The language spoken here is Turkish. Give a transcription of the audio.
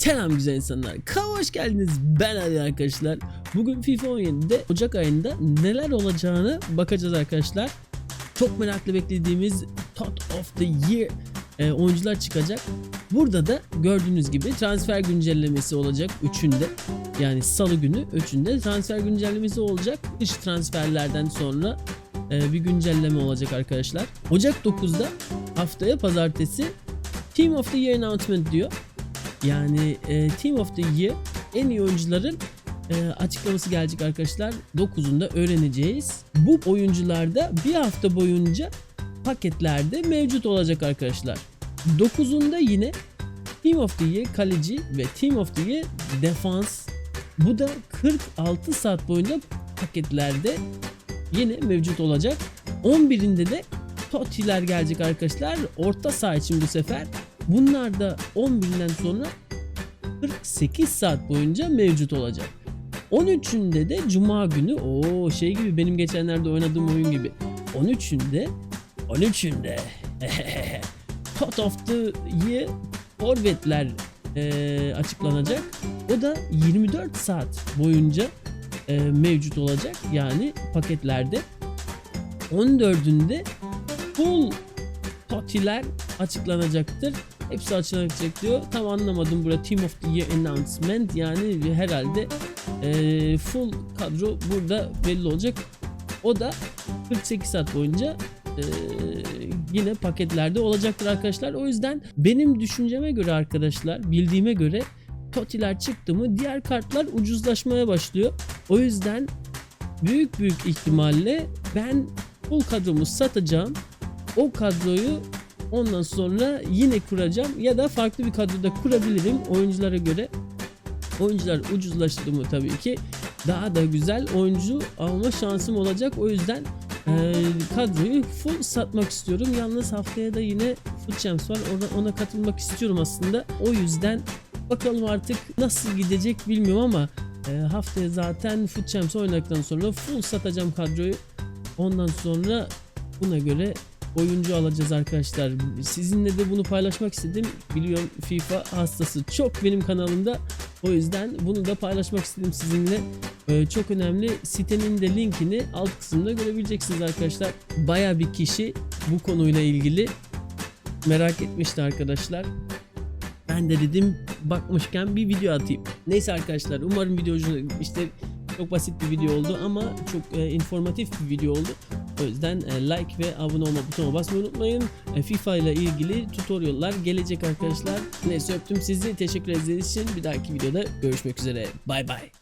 Selam güzel insanlar. Hoş geldiniz. Ben Ali arkadaşlar. Bugün FIFA 17'de Ocak ayında neler olacağını bakacağız arkadaşlar. Çok merakla beklediğimiz Tot of the Year e, oyuncular çıkacak. Burada da gördüğünüz gibi transfer güncellemesi olacak üçünde. Yani salı günü üçünde transfer güncellemesi olacak. Dış transferlerden sonra e, bir güncelleme olacak arkadaşlar. Ocak 9'da haftaya pazartesi Team of the Year announcement diyor. Yani e, Team of the Year en iyi oyuncuların e, açıklaması gelecek arkadaşlar. 9'unda öğreneceğiz. Bu oyuncularda bir hafta boyunca paketlerde mevcut olacak arkadaşlar. 9'unda yine Team of the Year kaleci ve Team of the Year defans. Bu da 46 saat boyunca paketlerde yine mevcut olacak. 11'inde de Totti'ler gelecek arkadaşlar. Orta saha için bu sefer. Bunlar da 11'den sonra 48 saat boyunca mevcut olacak. 13'ünde de Cuma günü o şey gibi benim geçenlerde oynadığım oyun gibi. 13'ünde 13'ünde Tot of the Year Forvetler eee, açıklanacak. O da 24 saat boyunca eee, mevcut olacak. Yani paketlerde. 14'ünde full Totiler açıklanacaktır. Hepsi açıklanacak diyor. Tam anlamadım burada Team of the Year announcement yani herhalde eee, full kadro burada belli olacak. O da 48 saat boyunca eee, yine paketlerde olacaktır arkadaşlar. O yüzden benim düşünceme göre arkadaşlar bildiğime göre Totiler çıktı mı diğer kartlar ucuzlaşmaya başlıyor. O yüzden büyük büyük ihtimalle ben full kadromu satacağım. O kadroyu ondan sonra yine kuracağım ya da farklı bir kadroda kurabilirim oyunculara göre. Oyuncular ucuzlaştı mı tabii ki daha da güzel oyuncu alma şansım olacak. O yüzden eee, kadroyu full satmak istiyorum. Yalnız haftaya da yine Foot Champs var. Ona, ona katılmak istiyorum aslında. O yüzden bakalım artık nasıl gidecek bilmiyorum ama eee, haftaya zaten Foot Champs oynadıktan sonra full satacağım kadroyu. Ondan sonra buna göre oyuncu alacağız arkadaşlar. Sizinle de bunu paylaşmak istedim. Biliyorum FIFA hastası çok benim kanalımda. O yüzden bunu da paylaşmak istedim sizinle. Ee, çok önemli. Sitenin de linkini alt kısımda görebileceksiniz arkadaşlar. Baya bir kişi bu konuyla ilgili merak etmişti arkadaşlar. Ben de dedim bakmışken bir video atayım. Neyse arkadaşlar umarım video işte çok basit bir video oldu ama çok e, informatif bir video oldu. O yüzden e, like ve abone olma butonuna basmayı unutmayın. E, FIFA ile ilgili tutorial'lar gelecek arkadaşlar. Neyse öptüm sizi. Teşekkür ederiz için. Bir dahaki videoda görüşmek üzere. Bay bay.